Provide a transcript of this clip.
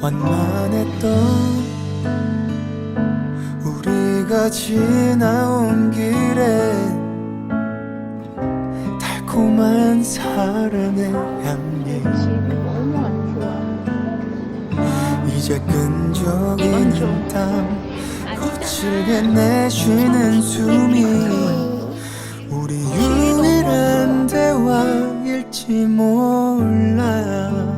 완만했던 우리가 지나온 길에 달콤한 사랑의 향기. 이제 끈적이는 땀 거칠게 내쉬는 숨이 우리 유일한 대화일지 몰라